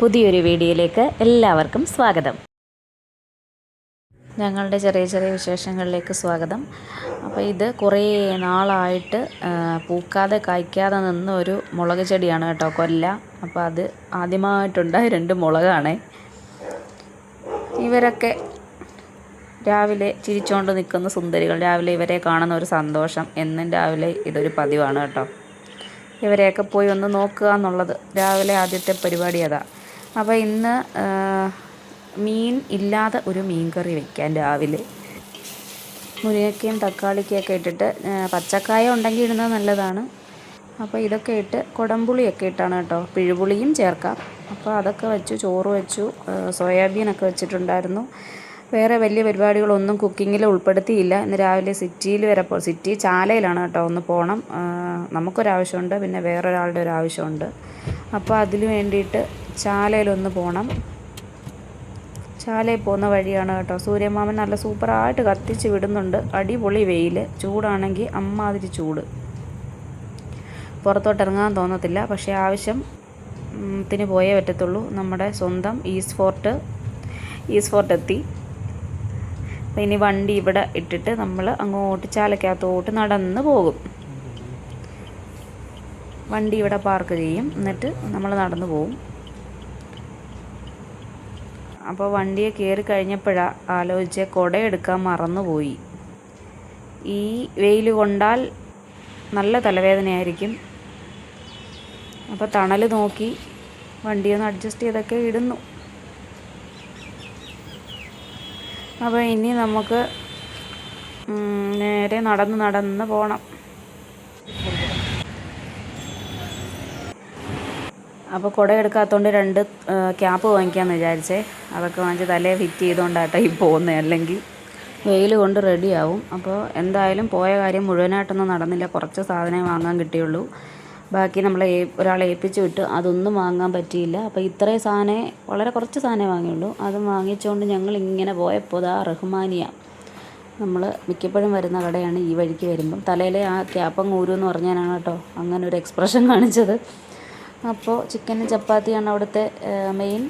പുതിയൊരു വീഡിയോയിലേക്ക് എല്ലാവർക്കും സ്വാഗതം. ഞങ്ങളുടെ ചെറിയ ചെറിയ വിശേഷങ്ങളിലേക്ക് സ്വാഗതം. അപ്പോൾ ഇത് കുറേ നാളായിട്ട് പൂക്കാതെ കായ്ക്കാതെ നിന്ന ഒരു മുളക് ചെടിയാണ് കേട്ടോ കൊല്ല. അപ്പോൾ അത് ആദ്യമായിട്ടുണ്ടായ രണ്ട് മുളകാണേ. ഇവരൊക്കെ രാവിലെ ചിരിച്ചുകൊണ്ട് നിൽക്കുന്ന സുന്ദരികൾ. രാവിലെ ഇവരെ കാണുന്ന ഒരു സന്തോഷം. എന്നും രാവിലെ ഇതൊരു പതിവാണ് കേട്ടോ. ഇവരെയൊക്കെ പോയി ഒന്ന് നോക്കുക എന്നുള്ളത്. രാവിലെ ആദ്യത്തെ പരിപാടി അതാ. അപ്പോൾ ഇന്ന് മീൻ ഇല്ലാതെ ഒരു മീൻ കറി വെക്കാൻ രാവിലെ. മുരിങ്ങയ്ക്കയും തക്കാളിക്കൊക്കെ ഇട്ടിട്ട് പച്ചക്കായ ഉണ്ടെങ്കിൽ ഇടുന്നത് നല്ലതാണ്. അപ്പോൾ ഇതൊക്കെ ഇട്ട് കുടംപുളിയൊക്കെ ഇട്ടാണ് കേട്ടോ. പിഴുപുളിയും ചേർക്കാം. അപ്പോൾ അതൊക്കെ വെച്ചു ചോറ് വെച്ചു സോയാബീനൊക്കെ വെച്ചിട്ടുണ്ടായിരുന്നു. വേറെ വലിയ പരിപാടികളൊന്നും കുക്കിങ്ങിൽ ഉൾപ്പെടുത്തിയില്ല. ഇന്ന് രാവിലെ സിറ്റിയിൽ വരെ പോ സിറ്റി ചാലയിലാണ് കേട്ടോ ഒന്ന് പോകണം. നമുക്കൊരാവശ്യമുണ്ട് പിന്നെ വേറൊരാളുടെ ഒരു ആവശ്യമുണ്ട് അപ്പോൾ അതിന് വേണ്ടിയിട്ട് ചാലയിലൊന്ന് പോകണം ചാലയിൽ പോകുന്ന വഴിയാണ് കേട്ടോ. സൂര്യമാമൻ നല്ല സൂപ്പറായിട്ട് കത്തിച്ച് വിടുന്നുണ്ട്. അടിപൊളി വെയിൽ ചൂടാണെങ്കിൽ അമ്മാതിരി ചൂട്. പുറത്തോട്ട് ഇറങ്ങാൻ തോന്നത്തില്ല. പക്ഷേ ആവശ്യം ത്തിന് പോയേ പറ്റത്തുള്ളൂ. നമ്മുടെ സ്വന്തം ഈസ് ഫോർട്ട് ഈസ് ഫോർട്ട് എത്തി. അപ്പം ഇനി വണ്ടി ഇവിടെ ഇട്ടിട്ട് നമ്മൾ അങ്ങോട്ട് ചാലക്കകത്തോട്ട് നടന്ന് പോകും. വണ്ടി ഇവിടെ പാർക്ക് ചെയ്യും. എന്നിട്ട് നമ്മൾ നടന്നു പോകും അപ്പോൾ വണ്ടിയെ കയറി കഴിഞ്ഞപ്പോഴാണ് ആലോചിച്ച് കൊടയെടുക്കാൻ മറന്നുപോയി. ഈ വെയിൽ കൊണ്ടാൽ നല്ല തലവേദനയായിരിക്കും. അപ്പോൾ തണൽ നോക്കി വണ്ടിയൊന്ന് അഡ്ജസ്റ്റ് ചെയ്തൊക്കെ ഇടുന്നു. അപ്പോൾ ഇനി നമുക്ക് നേരെ നടന്ന് നടന്ന് പോകണം അപ്പോൾ കുട എടുക്കാത്തതുകൊണ്ട് രണ്ട് ക്യാപ്പ് വാങ്ങിക്കാമെന്ന് വിചാരിച്ചേ. അതൊക്കെ വാങ്ങിച്ച് തലേ ഫിറ്റ് ചെയ്തുകൊണ്ടാട്ടോ ഈ പോകുന്നത് അല്ലെങ്കിൽ വെയിൽ കൊണ്ട് റെഡിയാവും. അപ്പോൾ എന്തായാലും പോയ കാര്യം മുഴുവനായിട്ടൊന്നും നടന്നില്ല. കുറച്ച് സാധനമേ വാങ്ങാൻ കിട്ടിയുള്ളൂ. ബാക്കി നമ്മളെ ഒരാളെ ഏൽപ്പിച്ച് വിട്ട് അതൊന്നും വാങ്ങാൻ പറ്റിയില്ല. അപ്പോൾ ഇത്രയും സാധനമേ വളരെ കുറച്ച് സാധനമേ വാങ്ങിയുള്ളൂ. അതും വാങ്ങിച്ചുകൊണ്ട് ഞങ്ങൾ ഇങ്ങനെ പോയപ്പോൾ ഇതാ റഹ്മാനിയ. നമ്മൾ മിക്കപ്പോഴും വരുന്ന കടയാണ് ഈ വഴിക്ക് വരുമ്പം. തലയിലെ ആ ക്യാപ്പങ്ങ് ഊരുമെന്ന് പറഞ്ഞാലാണ് കേട്ടോ. അങ്ങനെ ഒരു എക്സ്പ്രഷൻ കാണിച്ചത്. അപ്പോൾ ചിക്കനും ചപ്പാത്തിയാണ് അവിടുത്തെ മെയിൻ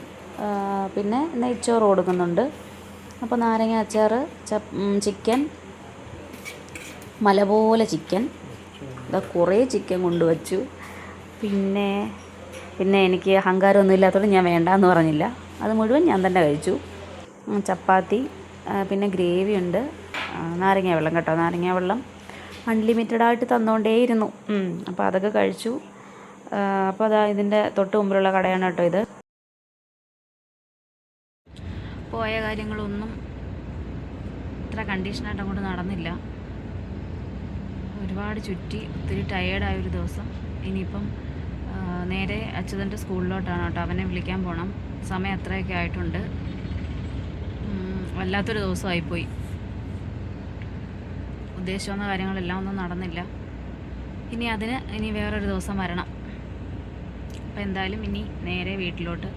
പിന്നെ നെയ്ച്ചോറ് കൊടുക്കുന്നുണ്ട്. അപ്പോൾ നാരങ്ങ അച്ചാർ ചിക്കൻ മല പോലെ ചിക്കൻ. ഇതാ കുറേ ചിക്കൻ കൊണ്ടുവച്ചു. പിന്നെ പിന്നെ എനിക്ക് അഹങ്കാരമൊന്നും ഇല്ലാത്തതുകൊണ്ട് ഞാൻ വേണ്ടാന്ന് പറഞ്ഞില്ല. അത് മുഴുവൻ ഞാൻ തന്നെ കഴിച്ചു. ചപ്പാത്തി പിന്നെ ഗ്രേവി ഉണ്ട്. നാരങ്ങ വെള്ളം കേട്ടോ നാരങ്ങ വെള്ളം. അൺലിമിറ്റഡ് ആയിട്ട് തന്നുകൊണ്ടേയിരുന്നു അപ്പോൾ അതൊക്കെ കഴിച്ചു. അപ്പോൾ അതാ ഇതിന്റെ തൊട്ട് മുമ്പിലുള്ള കടയാണ് കേട്ടോ ഇത്. പോയ കാര്യങ്ങളൊന്നും ഇത്ര കണ്ടീഷനായിട്ട് അങ്ങോട്ട് നടന്നില്ല. ഒരുപാട് ചുറ്റി ഒത്തിരി ടയേർഡായ ഒരു ദിവസം. ഇനിയിപ്പം നേരെ അച്യുതന്റെ സ്കൂളിലോട്ടാണ് കേട്ടോ. അവനെ വിളിക്കാൻ പോകണം സമയം അത്രയൊക്കെ ആയിട്ടുണ്ട്. വല്ലാത്തൊരു ദിവസമായിപ്പോയി. ഉദ്ദേശിച്ചുവന്ന കാര്യങ്ങളെല്ലാം ഒന്നും നടന്നില്ല. ഇനി അതിന് ഇനി വേറൊരു ദിവസം വരണം. അപ്പോൾ എന്തായാലും ഇനി നേരെ വീട്ടിലോട്ട്.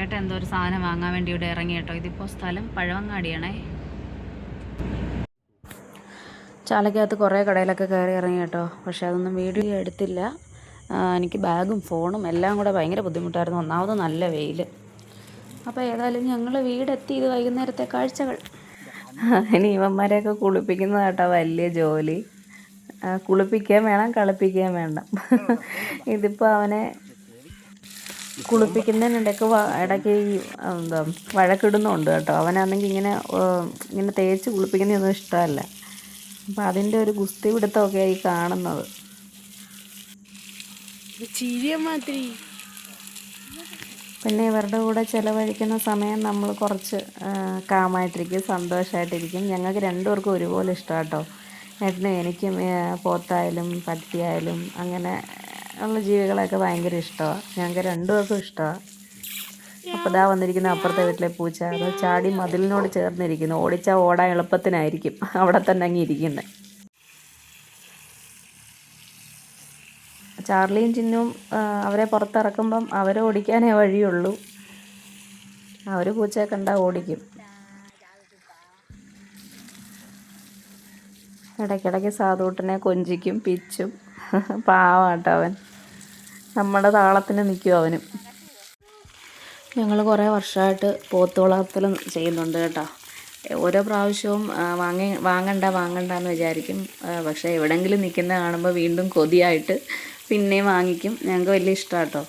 ഏട്ടാ എന്തോ ഒരു സാധനം വാങ്ങാൻ വേണ്ടി ഇവിടെ ഇറങ്ങി കേട്ടോ. ഇതിപ്പോൾ സ്ഥലം പഴവങ്ങാടിയാണേ. ചാലക്കകത്ത് കുറേ കടയിലൊക്കെ കയറി ഇറങ്ങി കേട്ടോ. പക്ഷേ അതൊന്നും വീഡിയോ എടുത്തില്ല. എനിക്ക് ബാഗും ഫോണും എല്ലാം കൂടെ ഭയങ്കര ബുദ്ധിമുട്ടായിരുന്നു. ഒന്നാമത് നല്ല വെയിൽ അപ്പോൾ ഏതായാലും ഞങ്ങൾ വീടെത്തി ഇത് വൈകുന്നേരത്തെ കാഴ്ചകൾ. ഇനി ഇവന്മാരെയൊക്കെ കുളിപ്പിക്കുന്നതാട്ടോ വലിയ ജോലി. കുളിപ്പിക്കുകയും വേണം കളിപ്പിക്കുകയും വേണം ഇതിപ്പോൾ അവനെ കുളിപ്പിക്കുന്നതിനിടയ്ക്ക് ഇടയ്ക്ക് ഈ എന്താ വഴക്കിടുന്നുണ്ട് കേട്ടോ. അവനാണെങ്കിൽ ഇങ്ങനെ ഇങ്ങനെ തേച്ച് കുളിപ്പിക്കുന്നതൊന്നും ഇഷ്ടമല്ല. അപ്പം അതിന്റെ ഒരു ഗുസ്തി പിടുത്തമൊക്കെ ഈ കാണുന്നത്. പിന്നെ ഇവരുടെ കൂടെ ചിലവഴിക്കുന്ന സമയം നമ്മൾ കുറച്ച് കാമായിട്ടിരിക്കും സന്തോഷമായിട്ടിരിക്കും ഞങ്ങൾക്ക് രണ്ടുപേർക്കും ഒരുപോലെ ഇഷ്ടമാണ് കേട്ടോ. ഏട്ടനും എനിക്കും പോത്തായാലും പട്ടിയായാലും അങ്ങനെ ഉള്ള ജീവികളൊക്കെ ഭയങ്കര ഇഷ്ടമാണ് ഞങ്ങൾക്ക് രണ്ടുപേർക്കും ഇഷ്ടമാണ് അപ്പോൾ ഇതാ വന്നിരിക്കുന്ന അപ്പുറത്തെ വീട്ടിലെ പൂച്ച. അത് ചാടി മതിലിനോട് ചേർന്നിരിക്കുന്നു. ഓടിച്ചാൽ ഓടാൻ എളുപ്പത്തിനായിരിക്കും. അവിടെ തന്നെ അങ്ങ് ഇരിക്കുന്നത് ചാർലിയും ചിന്നും അവരെ പുറത്തിറക്കുമ്പം അവരെ ഓടിക്കാനേ വഴിയുള്ളൂ അവർ പൂച്ചയെ കണ്ടാൽ ഓടിക്കും. ഇടയ്ക്കിടയ്ക്ക് സാധൂട്ടിനെ കൊഞ്ചിക്കും പിച്ചും. പാവാട്ടവൻ നമ്മുടെ താളത്തിന് നിൽക്കും അവനും. ഞങ്ങൾ കുറേ വർഷമായിട്ട് പോത്ത് വളർത്തൽ ചെയ്യുന്നുണ്ട് കേട്ടോ. ഓരോ പ്രാവശ്യവും വാങ്ങി വാങ്ങണ്ട വാങ്ങണ്ട എന്ന് വിചാരിക്കും. പക്ഷേ എവിടെയെങ്കിലും നിൽക്കുന്ന കാണുമ്പോൾ വീണ്ടും കൊതിയായിട്ട് പിന്നെയും വാങ്ങിക്കും. ഞങ്ങൾക്ക് വലിയ ഇഷ്ടമാണ് കേട്ടോ.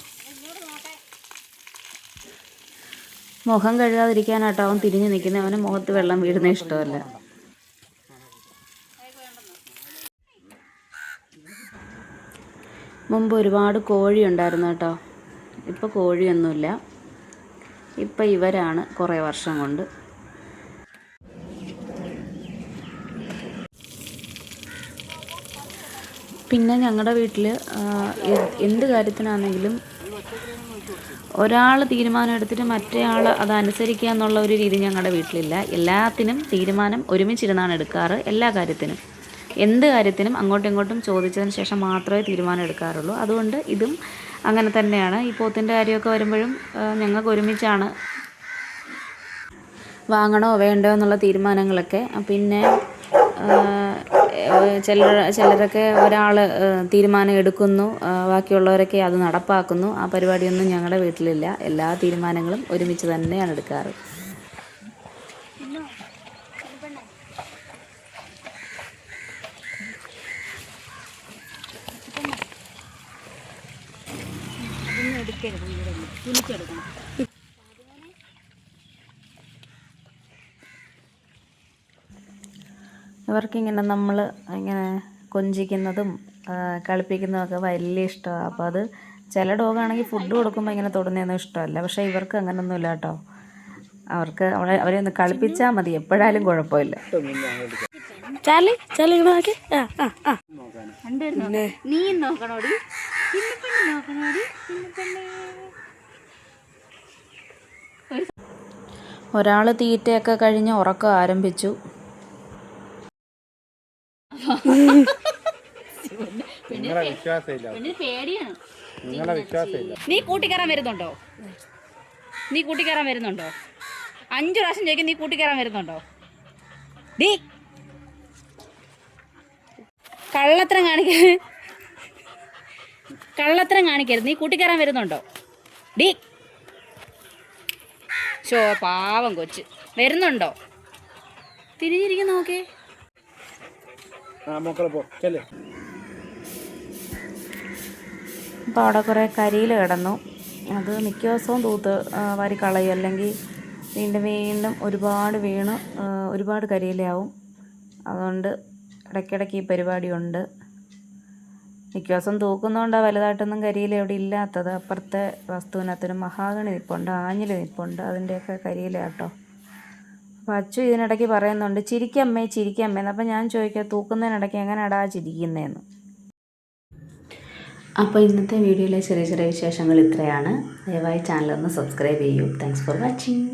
മുഖം കഴുകാതിരിക്കാനാട്ടോ അവൻ തിരിഞ്ഞ് നിൽക്കുന്നത് അവന് മുഖത്ത് വെള്ളം വീഴുന്ന ഇഷ്ടമല്ല. മുമ്പ് ഒരുപാട് കോഴി ഉണ്ടായിരുന്നു കേട്ടോ. ഇപ്പോൾ കോഴിയൊന്നുമില്ല. ഇപ്പം ഇവരാണ് കുറേ വർഷം കൊണ്ട്. പിന്നെ ഞങ്ങളുടെ വീട്ടിൽ എന്ത് കാര്യത്തിനാണെങ്കിലും ഒരാൾ തീരുമാനം എടുത്തിട്ട് മറ്റേ അത് അതനുസരിക്കുക എന്നുള്ള ഒരു രീതി ഞങ്ങളുടെ വീട്ടിലില്ല. എല്ലാത്തിനും തീരുമാനം ഒരുമിച്ചിരുന്നാണ് എടുക്കാറ്. എല്ലാ കാര്യത്തിനും. എന്ത് കാര്യത്തിനും അങ്ങോട്ടും ഇങ്ങോട്ടും ചോദിച്ചതിന് ശേഷം മാത്രമേ തീരുമാനം എടുക്കാറുള്ളൂ. അതുകൊണ്ട് ഇതും അങ്ങനെ തന്നെയാണ്. ഈ പോത്തിന്റെ കാര്യമൊക്കെ വരുമ്പോഴും ഞങ്ങൾക്ക് ഒരുമിച്ചാണ് വാങ്ങണോ വേണ്ടോ എന്നുള്ള തീരുമാനങ്ങളൊക്കെ. പിന്നെ ചില ചിലരൊക്കെ ഒരാൾ തീരുമാനം എടുക്കുന്നു ബാക്കിയുള്ളവരൊക്കെ അത് നടപ്പാക്കുന്നു. ആ പരിപാടിയൊന്നും ഞങ്ങളുടെ വീട്ടിലില്ല. എല്ലാ തീരുമാനങ്ങളും ഒരുമിച്ച് തന്നെയാണ് എടുക്കാറ്. ഇവർക്കിങ്ങനെ നമ്മൾ ഇങ്ങനെ കൊഞ്ചിക്കുന്നതും കളിപ്പിക്കുന്നതൊക്കെ വലിയ ഇഷ്ടമാണ് അപ്പോൾ അത് ചില ഡോഗാണെങ്കിൽ ഫുഡ് കൊടുക്കുമ്പോൾ ഇങ്ങനെ തൊടുന്നതൊന്നും ഇഷ്ടമല്ല. പക്ഷേ ഇവർക്ക് അങ്ങനൊന്നുമില്ല കേട്ടോ. അവർക്ക് അവളെ അവരെ ഒന്ന് കളിപ്പിച്ചാൽ മതി. എപ്പോഴായാലും കുഴപ്പമില്ല. ചാലി ചാലി ഇങ്ങോട്ട് നോക്കി. ആ ആ ആ. നീ നോക്കണോടി. നോക്കണോടി. ഒരാൾ തീറ്റയൊക്കെ കഴിഞ്ഞ് ഉറക്കം ആരംഭിച്ചു. നിങ്ങളെ വിശ്വാസമില്ല. പേടിയാണ്. നിങ്ങളെ വിശ്വാസമില്ല. നീ കൂട്ടിക്കയറാൻ വരുന്നുണ്ടോ? നീ കൂട്ടിക്കയറാൻ വരുന്നുണ്ടോ? അഞ്ചു പ്രാവശ്യം ചോദിക്കും നീ കൂട്ടിക്കയറാൻ വരുന്നുണ്ടോ? ഡീ. കള്ളത്തരം കാണിക്കരുത് കള്ളത്തരം കാണിക്കരുത്. നീ കൂട്ടിക്കയറാൻ വരുന്നുണ്ടോ? ഡീ. ഷോ പാവം കൊച്ച്. വരുന്നുണ്ടോ? തിരിഞ്ഞിരിക്കുന്നു നോക്കേ. ആ മക്കളെ പോ. ചെല്ലേ. അപ്പോൾ അവിടെ കുറേ കരിയിൽ കിടന്നു. അത് മിക്ക ദിവസവും തൂത്ത് വാരി കളയും. അല്ലെങ്കിൽ വീണ്ടും വീണ്ടും ഒരുപാട് വീണ് ഒരുപാട് കരിയിലാവും അതുകൊണ്ട് ഇടയ്ക്കിടയ്ക്ക് ഈ പരിപാടിയുണ്ട്. മിക്ക ദിവസം തൂക്കുന്നതുകൊണ്ടാണ് വലുതായിട്ടൊന്നും കരിയിൽ ഇവിടെ ഇല്ലാത്തത്. അപ്പുറത്തെ വസ്തുവിനകത്തൊരു മഹാഗണി നിൽപ്പുണ്ട് ആഞ്ഞിൽ നിൽപ്പുണ്ട് അതിന്റെയൊക്കെ കരിയിലാട്ടോ അപ്പോൾ അച്ചു ഇതിനിടയ്ക്ക് പറയുന്നുണ്ട് ചിരിക്കമ്മേ ചിരിക്കമ്മേ അപ്പം ഞാൻ ചോദിക്കാം തൂക്കുന്നതിനിടയ്ക്ക് എങ്ങനെയാടാ ചിരിക്കുന്നതെന്ന്? അപ്പോൾ ഇന്നത്തെ വീഡിയോയിലെ ചെറിയ ചെറിയ വിശേഷങ്ങൾ ഇത്രയാണ്. ദയവായി ചാനലൊന്ന് സബ്സ്ക്രൈബ് ചെയ്യൂ. Thanks for watching